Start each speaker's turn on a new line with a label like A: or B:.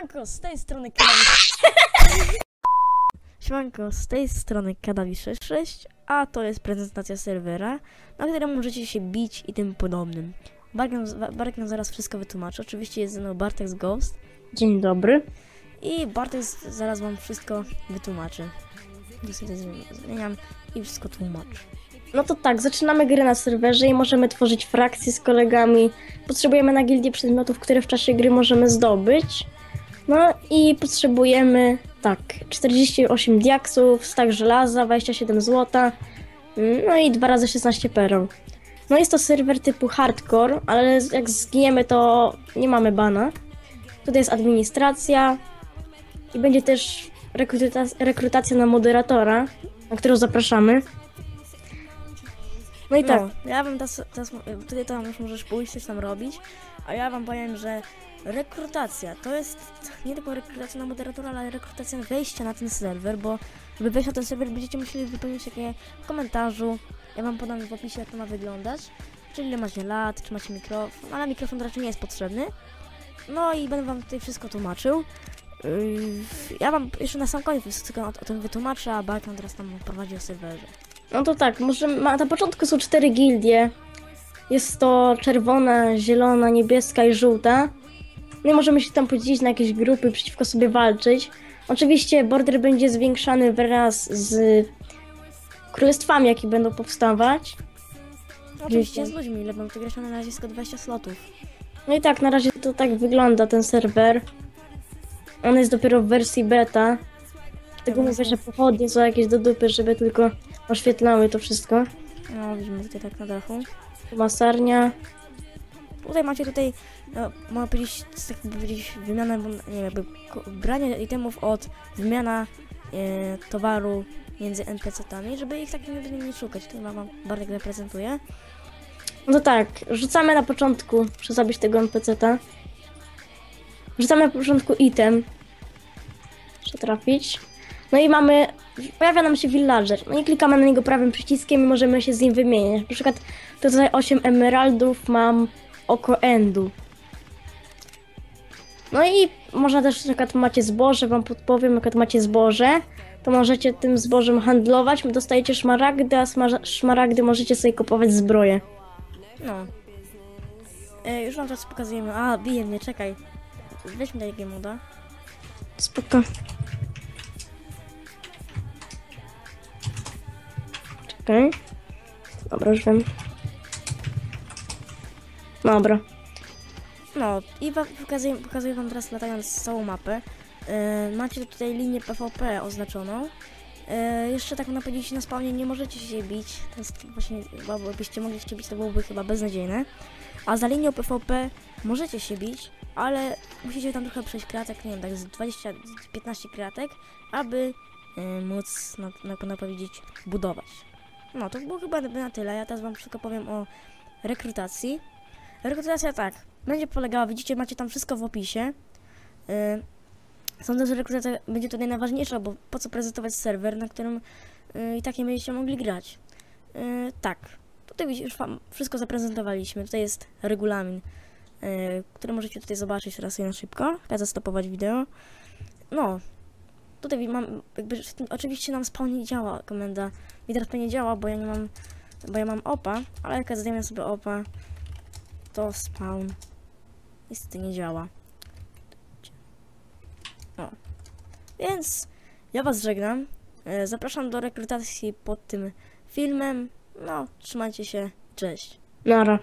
A: Siemanko, z tej strony Kadawi... Siemanko, z tej strony Kadawi66, a to jest prezentacja serwera, na którym możecie się bić i tym podobnym. Barek nam, zaraz wszystko wytłumaczy. Oczywiście jest ze mną Bartek z Ghost
B: Dzień dobry.
A: i Bartek zaraz wam wszystko wytłumaczy. Zmieniam i wszystko tłumaczę.
B: No to tak, zaczynamy grę na serwerze i możemy tworzyć frakcje z kolegami. Potrzebujemy na gildii przedmiotów, które w czasie gry możemy zdobyć. No i potrzebujemy, tak, 48 diaksów, stak żelaza, 27 złota, mm, no i 2 razy 16 pereł. No jest to serwer typu hardcore, ale jak zginiemy to nie mamy bana. Tutaj jest administracja i będzie też rekruta- rekrutacja na moderatora, na którą zapraszamy. No i tak,
A: No, ja wam teraz, teraz tutaj tam już możesz pójść, coś tam robić, a ja wam powiem, że rekrutacja to jest nie tylko rekrutacja na moderatora, ale rekrutacja wejścia na ten serwer, bo żeby wejść na ten serwer będziecie musieli wypełnić takie w komentarzu, ja wam podam w opisie jak to ma wyglądać, czyli ile macie lat, czy macie mikrofon, ale mikrofon raczej nie jest potrzebny. No i będę wam tutaj wszystko tłumaczył. Yy, Ja wam jeszcze na sam koniec wszystko o, o tym wytłumaczę, a Balkan teraz tam prowadzi o serwerze.
B: No to tak, może ma, na początku są cztery gildie. Jest to czerwona, zielona, niebieska i żółta. No i możemy się tam podzielić na jakieś grupy, przeciwko sobie walczyć. Oczywiście border będzie zwiększany wraz z królestwami, jakie będą powstawać.
A: Oczywiście z ludźmi, ile mam tu grać, na razie jest tylko 20 slotów.
B: No i tak, na razie to tak wygląda ten serwer. On jest dopiero w wersji beta. Tego mówię, że pochodnie są jakieś do dupy, żeby tylko oświetlały to wszystko.
A: No, widzimy tutaj tak na dachu.
B: Masarnia.
A: Tutaj macie tutaj, no, można powiedzieć, tak powiedzieć, wymianę, nie wiem, jakby branie itemów od wymiana e, towaru między NPC-tami, żeby ich tak nie, nie szukać. To wam Bartek reprezentuje.
B: No tak, rzucamy na początku, muszę zabić tego NPC-ta. Rzucamy na początku item. Muszę trafić. No i mamy, pojawia nam się villager. No i klikamy na niego prawym przyciskiem i możemy się z nim wymieniać. Na przykład tutaj 8 emeraldów, mam oko endu. No i można też, na przykład macie zboże, wam podpowiem, na przykład macie zboże, to możecie tym zbożem handlować, dostajecie szmaragdy, a szmaragdy możecie sobie kupować zbroję.
A: No. E, już wam teraz pokazujemy. A, bije mnie, czekaj. Weźmy takiego moda.
B: Spoko. Czekaj. Dobra, już wiem. Dobra.
A: No i pokazuję, pokazuję wam teraz latając całą mapę. E, macie tutaj linię PvP oznaczoną. E, jeszcze tak można powiedzieć na spawnie nie możecie się bić. To jest właśnie, bo byście mogli się bić, to byłoby chyba beznadziejne. A za linią PvP możecie się bić, ale musicie tam trochę przejść kratek, nie wiem, tak z 20-15 kratek, aby e, móc, na, na, na powiedzieć, budować. No to było chyba na tyle. Ja teraz wam wszystko powiem o rekrutacji. Rekrutacja tak, będzie polegała, widzicie, macie tam wszystko w opisie. Yy, sądzę, że rekrutacja będzie tutaj najważniejsza, bo po co prezentować serwer, na którym yy, i tak nie będziecie mogli grać. Yy, tak, tutaj już wam wszystko zaprezentowaliśmy. Tutaj jest regulamin, yy, który możecie tutaj zobaczyć teraz na szybko. Ja zastopować wideo. No, tutaj mam, jakby, oczywiście nam spawn nie działa komenda. Mi teraz nie działa, bo ja nie mam, bo ja mam opa, ale jak ja zdejmę sobie opa, to spawn niestety nie działa. O. Więc ja was żegnam. E, Zapraszam do rekrutacji pod tym filmem. No, trzymajcie się. Cześć.
B: Nara.